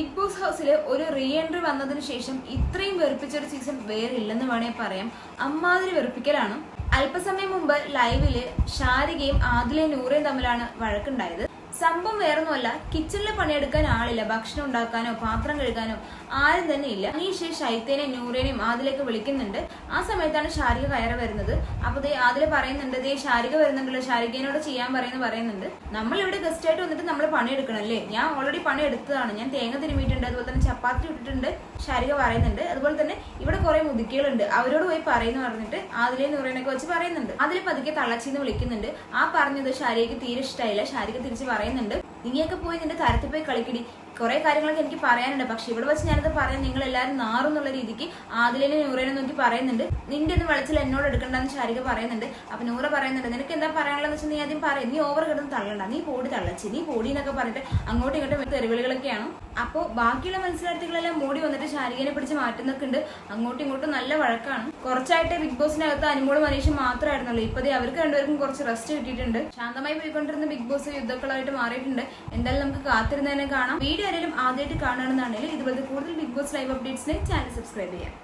Big boss ഹൗസിൽ ഒരു re entry വന്നതിന് ശേഷം ഇത്രയും വെറുപ്പിച്ച ഒരു സീസൺ വേറെ ഇല്ലെന്ന് വേണേൽ പറയാം. അമ്മാതിരി വെറുപ്പിക്കലാണ്. അല്പസമയം മുമ്പ് ലൈവിൽ ഷാരികയും ആദിലെ നൂറയും തമ്മിലാണ് വഴക്കുണ്ടായത്. സംഭവം വേറൊന്നുമല്ല. കിച്ചണിൽ പണിയെടുക്കാൻ ആളില്ല. ഭക്ഷണം ഉണ്ടാക്കാനോ പാത്രം കഴുകാനോ ആരും തന്നെ ഇല്ല. അനീഷ് ഷൈത്തേനെ നൂറേനെയും ആദിലേക്ക് വിളിക്കുന്നുണ്ട്. ആ സമയത്താണ് ഷാരിക കയറി വരുന്നത്. അപ്പൊ ദേ ആദില പറയുന്നുണ്ട് ദേ ഷാരിക വരുന്നുണ്ടല്ലോ. ഷാരികനോട് ചെയ്യാൻ പറയുന്നു പറയുന്നുണ്ട്. നമ്മൾ ഇവിടെ ഗസ്റ്റ് ആയിട്ട് വന്നിട്ട് നമ്മൾ പണിയെടുക്കണം അല്ലേ ഞാൻ ഓൾറെഡി പണി എടുത്തതാണ് ഞാൻ തേങ്ങ തിരുമിയിട്ടുണ്ട്. അതുപോലെ തന്നെ ചപ്പാത്തി ഇട്ടിട്ടുണ്ട്. ഷാരിക പറയുന്നുണ്ട്. അതുപോലെ തന്നെ ഇവിടെ കുറെ മുതുക്കികളുണ്ട്. അവരോട് പോയി പറയുന്നു പറഞ്ഞിട്ട് ആദിലെ നൂറേനൊക്കെ വെച്ച് പറയുന്നുണ്ട്. അതിൽ പതുക്കെ തള്ളച്ചിന്ന് വിളിക്കുന്നുണ്ട്. ആ പറഞ്ഞത് ഷാരികക്ക് തീരെ ഇഷ്ടമായില്ല ഷാരിക തിരിച്ച് പറയുന്നുണ്ട്. നീയൊക്കെ പോയി നിന്റെ തരത്തിൽ പോയി കളിക്കടി. കുറെ കാര്യങ്ങളൊക്കെ എനിക്ക് പറയാനുണ്ട്. പക്ഷെ ഇവിടെ വെച്ച് ഞാനത് പറയാൻ നിങ്ങൾ എല്ലാവരും നാറും എന്നുള്ള രീതിക്ക് ആദിലിനെ നൂറേനെ നോക്കി പറയുന്നുണ്ട്. നിന്റെ ഒന്നും വിളിച്ചിൽ എന്നോട് എടുക്കണ്ടെന്ന് ശാരിക പറയുന്നുണ്ട്. അപ്പൊ നൂറ പറയുന്നുണ്ട് നിനക്ക് എന്താ പറയാനുള്ളതെന്ന് വെച്ചാൽ നീ ആദ്യം പറയും. നീ ഓവർ കിടന്ന് തള്ളണ്ട. നീ പോടി തള്ളച്ചി. നീ പോടി എന്നൊക്കെ പറഞ്ഞിട്ട് അങ്ങോട്ടും ഇങ്ങോട്ടും തെരുവിളികളൊക്കെയാണ്. അപ്പോൾ ബാക്കിയുള്ള മത്സരാർത്ഥികളെല്ലാം മൂടി വന്നിട്ട് ശാരികനെ പിടിച്ച് മാറ്റുന്നൊക്കെ ഉണ്ട്. അങ്ങോട്ടും ഇങ്ങോട്ടും നല്ല വഴക്കാണ്. കുറച്ചായിട്ട് ബിഗ് ബോസിനകത്ത് അനുമോളും മനീഷും മാത്രമായിരുന്നുള്ളൂ. ഇപ്പതേ അവർക്ക് രണ്ടുപേർക്കും കുറച്ച് റെസ്റ്റ് കിട്ടിയിട്ടുണ്ട്. ശാന്തമായി പോയിക്കൊണ്ടിരുന്ന ബിഗ് ബോസ് യുദ്ധക്കളായിട്ട് മാറിയിട്ടുണ്ട്. എന്തായാലും നമുക്ക് കാത്തിരുന്നതിനെ കാണാം. വീഡിയോ ആരെങ്കിലും ആദ്യമായിട്ട് കാണണമെന്നാണെങ്കിൽ ഇതുപോലത്തെ കൂടുതൽ ബിഗ് ബോസ് ലൈവ് അപ്ഡേറ്റ്സിന് ചാനൽ സബ്സ്ക്രൈബ് ചെയ്യാം.